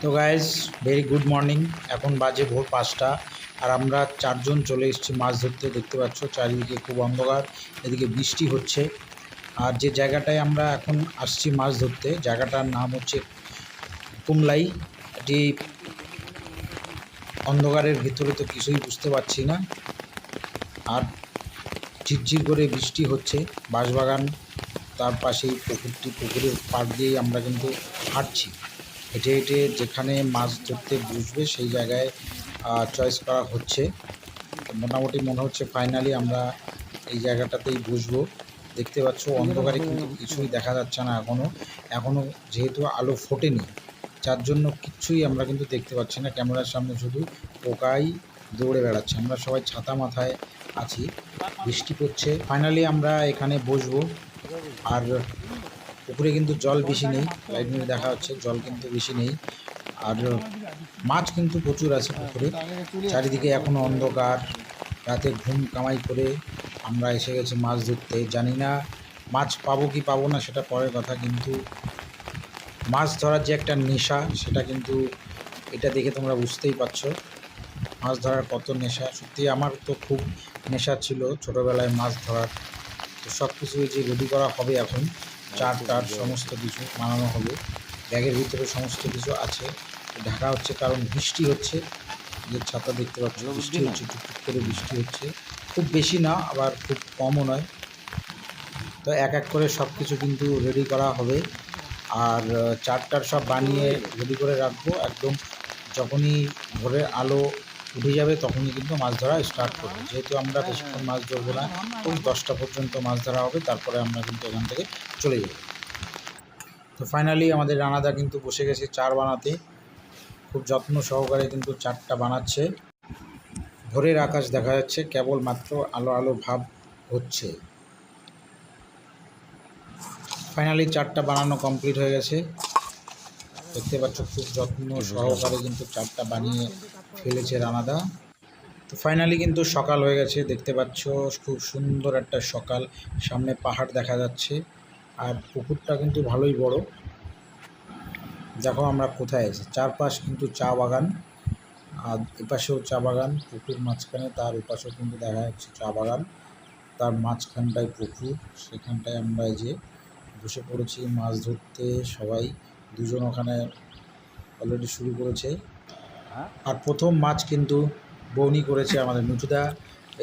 তো guys very good morning এখন বাজে ভোর পাঁচটা, আর আমরা চারজন চলে এসেছি মাছ ধরতে, দেখতে পাচ্ছ চারিদিকে খুব অন্ধকার, এদিকে বৃষ্টি হচ্ছে। আর যে জায়গাটায় আমরা এখন আসছি মাছ ধরতে, জায়গাটার নাম হচ্ছে কুমলাই। এটি অন্ধকারের ভিতরে তো কিছুই বুঝতে পারছি না। আর ঝিরঝির করে বৃষ্টি হচ্ছে, বাঁশবাগান, তার পাশেই পুকুরটি, পুকুরের পাড় দিয়েই আমরা কিন্তু হাঁটছি। হেঁটে হেঁটে যেখানে মাছ ধরতে বসবে সেই জায়গায় চয়েস করা হচ্ছে। মোটামুটি মনে হচ্ছে ফাইনালি আমরা এই জায়গাটাতেই বসবো। দেখতে পাচ্ছ অন্ধকারে কিন্তু কিছুই দেখা যাচ্ছে না এখনও এখনও যেহেতু আলো ফোটেনি, যার জন্য কিচ্ছুই আমরা কিন্তু দেখতে পাচ্ছি না ক্যামেরার সামনে শুধু পোকাই দৌড়ে বেড়াচ্ছে। আমরা সবাই ছাতা মাথায় আছি, বৃষ্টি পড়ছে। ফাইনালি আমরা এখানে বসবো। আর পুকুরে কিন্তু জল বেশি নেই লাইট মিলে দেখা হচ্ছে, জল কিন্তু বেশি নেই। আর মাছ কিন্তু প্রচুর আছে পুকুরে। চারিদিকে এখনও অন্ধকার, রাতে ঘুম কামাই করে আমরা এসে গেছি মাছ ধরতে। জানি না মাছ পাবো কি পাবো না, সেটা পরের কথা, কিন্তু মাছ ধরার যে একটা নেশা, সেটা কিন্তু এটা দেখে তোমরা বুঝতেই পারছ। মাছ ধরার কত নেশা। সত্যি আমার তো খুব নেশা ছিল ছোটোবেলায় মাছ ধরার। তো সব কিছু যে রেডি করা হবে এখন। চার টার সমস্ত কিছু বানানো হবে। ব্যাগের ভিতরে সমস্ত কিছু আছে। ঢাকা হচ্ছে কারণ বৃষ্টি হচ্ছে। যে ছাতা দেখতে পাচ্ছ বৃষ্টি হচ্ছে টুকটুক করে বৃষ্টি হচ্ছে। খুব বেশি না আবার খুব কমও নয়। তো এক এক করে সব কিছু কিন্তু রেডি করা হবে। আর চারটার সব বানিয়ে রেডি করে রাখব। একদম যখনই ভোরের আলো উঠে যাবে তখনই কিন্তু মাছ ধরা স্টার্ট করব। যেহেতু আমরা বেশিক্ষণ মাছ ধরবো না, ওই দশটা পর্যন্ত মাছ ধরা হবে, তারপরে আমরা কিন্তু এখান থেকে চলে যাব। তো ফাইনালি আমাদের রানাদা কিন্তু বসে গেছে চার বানাতে। খুব যত্ন সহকারে কিন্তু চারটা বানাচ্ছে। ভোরের আকাশ দেখা যাচ্ছে, কেবলমাত্র আলো আলো ভাব হচ্ছে। ফাইনালি চারটা বানানো কমপ্লিট হয়ে গেছে। দেখতে পাচ্ছ খুব যত্ন সহকারে কিন্তু চারটা বানিয়ে ফেলেছে রানাদা। তো ফাইনালি কিন্তু সকাল হয়ে গেছে দেখতে পাচ্ছ খুব সুন্দর একটা সকাল। সামনে পাহাড় দেখা যাচ্ছে আর পুকুরটা কিন্তু ভালোই বড়। দেখো আমরা কোথায় আছি। চারপাশ কিন্তু চা বাগান আর এপাশেও চা বাগান পুকুর মাঝখানে তার এপাশেও কিন্তু দেখা যাচ্ছে চা বাগান। তার মাঝখানটায় পুকুর সেখানটায় আমরা যে বসে পড়েছি মাছ ধরতে সবাই। দুজন ওখানে অলরেডি শুরু করেছে। আর প্রথম মাছ কিন্তু বৌনি করেছে আমাদের মিঠুদা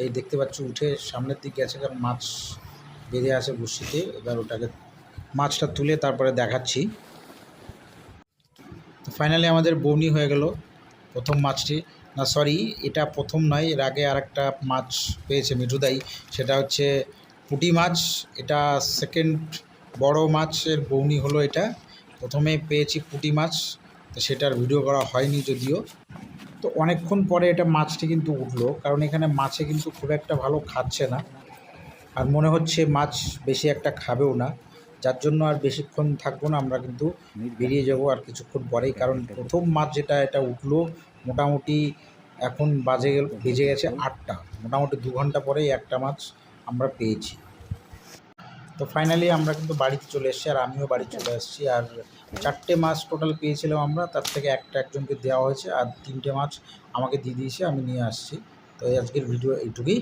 এই দেখতে পাচ্ছ উঠে সামনের দিক গেছে কারণ মাছ বেঁধে আছে বসিতে। এবার ওটাকে মাছটা তুলে তারপরে দেখাচ্ছি। তো ফাইনালি আমাদের বৌনি হয়ে গেল প্রথম মাছটি না সরি এটা প্রথম নয় এর আগে আর একটা মাছ পেয়েছে মিঠুদাই সেটা হচ্ছে পুঁটি মাছ এটা সেকেন্ড বড় মাছের বৌনি হলো এটা। প্রথমে পেয়েছি পুঁটি মাছ, তো সেটার ভিডিও করা হয়নি যদিও। তো অনেকক্ষণ পরে এটা মাছটি কিন্তু উঠল, কারণ এখানে মাছে কিন্তু খুব একটা ভালো খাচ্ছে না। আর মনে হচ্ছে মাছ বেশি একটা খাবেও না, যার জন্য আর বেশিক্ষণ থাকব না, আমরা কিন্তু বেরিয়ে যাব আর কিছুক্ষণ পরেই, কারণ প্রথম মাছ যেটা, এটা উঠল মোটামুটি এখন বাজে গেল, বেজে গেছে আটটা। মোটামুটি দু ঘণ্টা পরেই একটা মাছ আমরা পেয়েছি। তো ফাইনালি আমরা কিন্তু বাড়িতে চলে এসেছি আর আমিও বাড়ি চলে এসেছি। আর চারটে মাছ টোটাল পেয়েছিলাম আমরা, তার থেকে একটা একজনকে দেওয়া হয়েছে আর তিনটে মাছ আমাকে দিয়ে দিয়েছে, আমি নিয়ে আসছি। তো আজকের ভিডিও এইটুকুই।